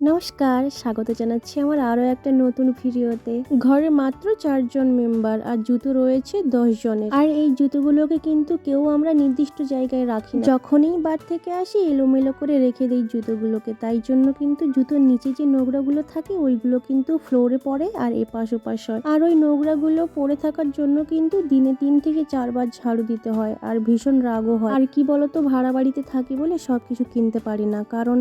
নমস্কার, স্বাগত জানাচ্ছি আমার আরও একটা নতুন ভিডিওতে। ঘরে মাত্র চারজন মেম্বার আর জুতো রয়েছে দশ জনের। আর এই জুতোগুলোকে কিন্তু কেউ আমরা নির্দিষ্ট জায়গায় রাখি যখনই বার থেকে আসি, এলোমেলো করে রেখে দিই জুতোগুলোকে। তাই জন্য কিন্তু জুতোর নিচে যে নোংরাগুলো থাকে, ওইগুলো কিন্তু ফ্লোরে পড়ে আর এপাশ ওপাশ হয়। আর ওই নোংরাগুলো পড়ে থাকার জন্য কিন্তু দিনে তিন থেকে চারবার ঝাড়ু দিতে হয় আর ভীষণ রাগও হয়। আর কি বলতো, ভাড়া বাড়িতে থাকি বলে সব কিছু কিনতে পারি না। কারণ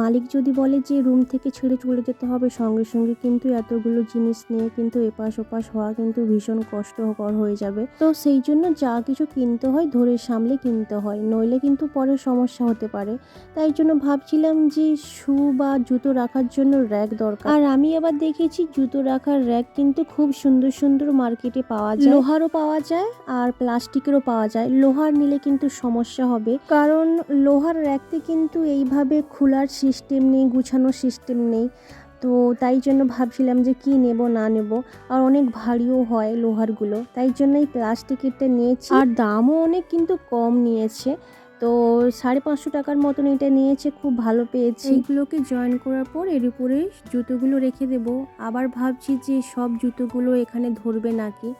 মালিক যদি বলে যে রুম থেকে ছেড়ে চলে যেতে হবে। সঙ্গে সঙ্গে কিন্তু এতগুলো জিনিস নিয়ে কিন্তু এপাশ ওপাশ হওয়া কিন্তু ভীষণ কষ্টকর হয়ে যাবে। তো সেই জন্য যা কিছু কিনতে হয় ধরে সামলে কিনতে হয়। নইলে কিন্তু পরে সমস্যা হতে পারে। তাই জন্য ভাবছিলাম যে শু বা জুতো রাখার জন্য র্যাক দরকার। আর আমি আবার দেখেছি জুতো রাখার র্যাক কিন্তু খুব সুন্দর সুন্দর মার্কেটে পাওয়া যায়। লোহারও পাওয়া যায় আর প্লাস্টিকেরও পাওয়া যায়। লোহার নিলে কিন্তু সমস্যা হবে। কারণ লোহার র্যাকতে কিন্তু এইভাবে খোলার সিস্টেম নেই গুছানোর সিস্টেম নেই। তো তাই জন্য ভাবছিলাম যে কি নেব, না নেব। আর অনেক ভারীও হয় লোহারগুলো। তাই জন্য এই প্লাস্টিকেরটা নিয়েছি। আর দামও অনেক কিন্তু কম নিয়েছে। তো সাড়ে পাঁচশো টাকার মতন এটা নিয়েছে, খুব ভালো পেয়েছি। এইগুলোকে জয়েন করার পর এর উপরে জুতোগুলো রেখে দেব। আবার ভাবছি যে সব জুতোগুলো এখানে ধরবে নাকি?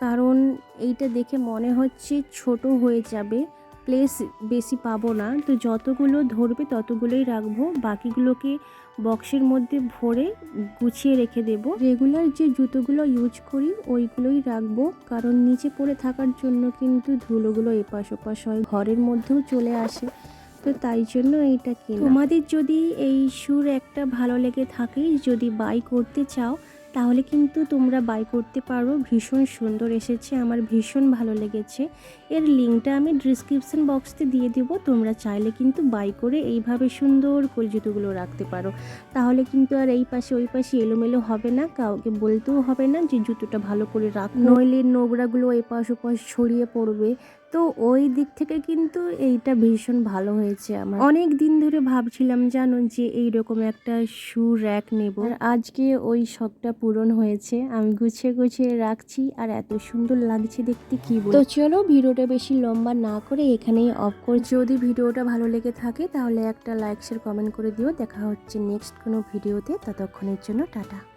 কারণ এইটা দেখে মনে হচ্ছে ছোট হয়ে যাবে। প্লেস বেশি পাবো না। তো যতগুলো ধরবে ততগুলোই রাখব। বাকিগুলোকে বক্সের মধ্যে ভরে গুছিয়ে রেখে দেব। রেগুলার যে জুতোগুলো ইউজ করি, ওইগুলোই রাখব। কারণ নিচে পড়ে থাকার জন্য কিন্তু ধুলোগুলো এপাশ ওপাশ হয়, ঘরের মধ্যেও চলে আসে। তো তাই জন্য এইটা কিনা তোমাদের যদি এই সুর একটা ভালো লেগে থাকে, যদি বাই করতে চাও তাহলে কিন্তু তোমরা বাই করতে পারো। ভীষণ সুন্দর এসেছে, আমার ভীষণ ভালো লেগেছে। এর লিঙ্কটা আমি ডিসক্রিপশন বক্সতে দিয়ে দেব, তোমরা চাইলে কিন্তু বাই করে এইভাবে সুন্দর করে জুতোগুলো রাখতে পারো। তাহলে কিন্তু আর এই পাশে ওই পাশে এলোমেলো হবে না, কাউকে বলতেও হবে না যে জুতোটা ভালো করে রাখ। নইলে নোংরাগুলো এপাশ ওপাশ ছড়িয়ে পড়বে তো ওই দিক থেকে কিন্তু এইটা ভীষণ ভালো হয়েছে আমার। অনেক দিন ধরে ভাবছিলাম জানো যে এই রকম একটা শু র্যাক নেব। আর আজকে ওই শখটা পূরণ হয়েছে। আমি গুছিয়ে গুছিয়ে রাখছি আর এত সুন্দর লাগছে দেখতে কি বল তো চলো ভিডিওটা বেশি লম্বা না করে এখানেই অফ কর যদি ভিডিওটা ভালো লেগে থাকে তাহলে একটা লাইক শেয়ার কমেন্ট করে দিও। দেখা হচ্ছে নেক্সট কোনো ভিডিওতে। ততক্ষণের জন্য টাটা।